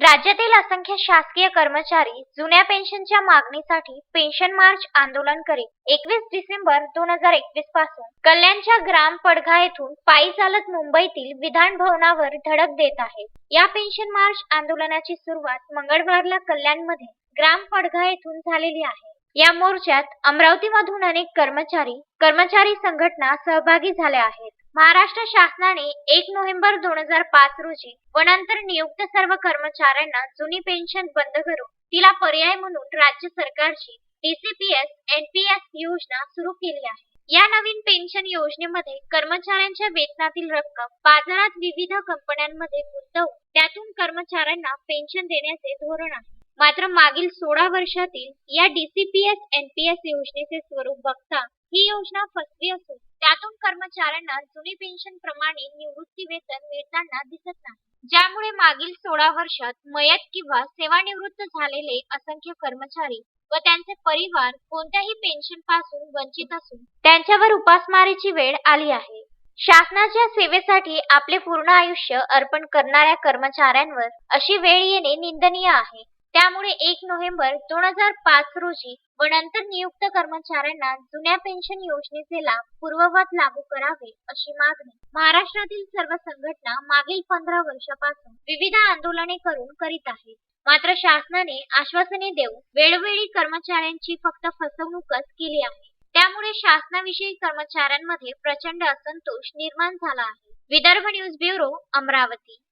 राज्यातील असंख्य शासकीय कर्मचारी जुन्या पेन्शनच्या मागणीसाठी पेन्शन मार्च आंदोलन करीत एकवीस डिसेंबर दोन हजार एकवीसपासून कल्याणच्या ग्राम पडघा येथून पायी चालत मुंबईतील विधान भवनावर धडक देत आहेत. या पेन्शन मार्च आंदोलनाची सुरुवात मंगळवारला कल्याणमध्ये ग्राम पडघा येथून झालेली आहे. या मोर्चात अमरावतीमधून अनेक कर्मचारी कर्मचारी संघटना सहभागी झाल्या आहेत. महाराष्ट्र शासनाने एक नोव्हेंबर दोन हजार पाच रोजी व नंतर नियुक्त सर्व कर्मचाऱ्यांना जुनी पेन्शन बंद करून तिला पर्याय म्हणून राज्य सरकारची डीसीपीएस एनपीएस योजना सुरू केली आहे. या नवीन पेन्शन योजनेमध्ये कर्मचाऱ्यांच्या वेतनातील रक्कम बाजारात विविध कंपन्यांमध्ये गुंतवून त्यातून कर्मचाऱ्यांना पेन्शन देण्याचे धोरण आहे. मात्र मागील सोळा वर्षातील या डीसीपीएस एनपीएस योजनेचे स्वरूप बघता ही योजना फसवी असून त्यातून कर्मचाऱ्यांना जुनी पेन्शन प्रमाणे निवृत्ती वेतन मिळताना दिसत नाही. ज्यामुळे मागील सोळा वर्षात मयत किंवा सेवानिवृत्त झालेले असंख्य कर्मचारी व त्यांचे परिवार कोणत्याही पेन्शनपासून वंचित असून त्यांच्यावर उपासमारीची वेळ आली आहे. शासनाच्या सेवेसाठी आपले पूर्ण आयुष्य अर्पण करणाऱ्या कर्मचाऱ्यांवर अशी वेळ येणे निंदनीय आहे. त्यामुळे एक नोव्हेंबर दोन हजार पाच रोजी व नंतर नियुक्त कर्मचाऱ्यांना जुन्या पेन्शन योजनेचे लाभ पूर्ववत लागू करावे अशी मागणी. महाराष्ट्रातील सर्व संघटना मागील पंधरा वर्षापासून विविध आंदोलने करून करीत आहेत. मात्र शासनाने आश्वासने देऊन वेळोवेळी कर्मचाऱ्यांची फक्त फसवणूकच केली आहे. त्यामुळे शासनाविषयी कर्मचाऱ्यांमध्ये प्रचंड असंतोष निर्माण झाला आहे. Vidarbha news bureau Amravati.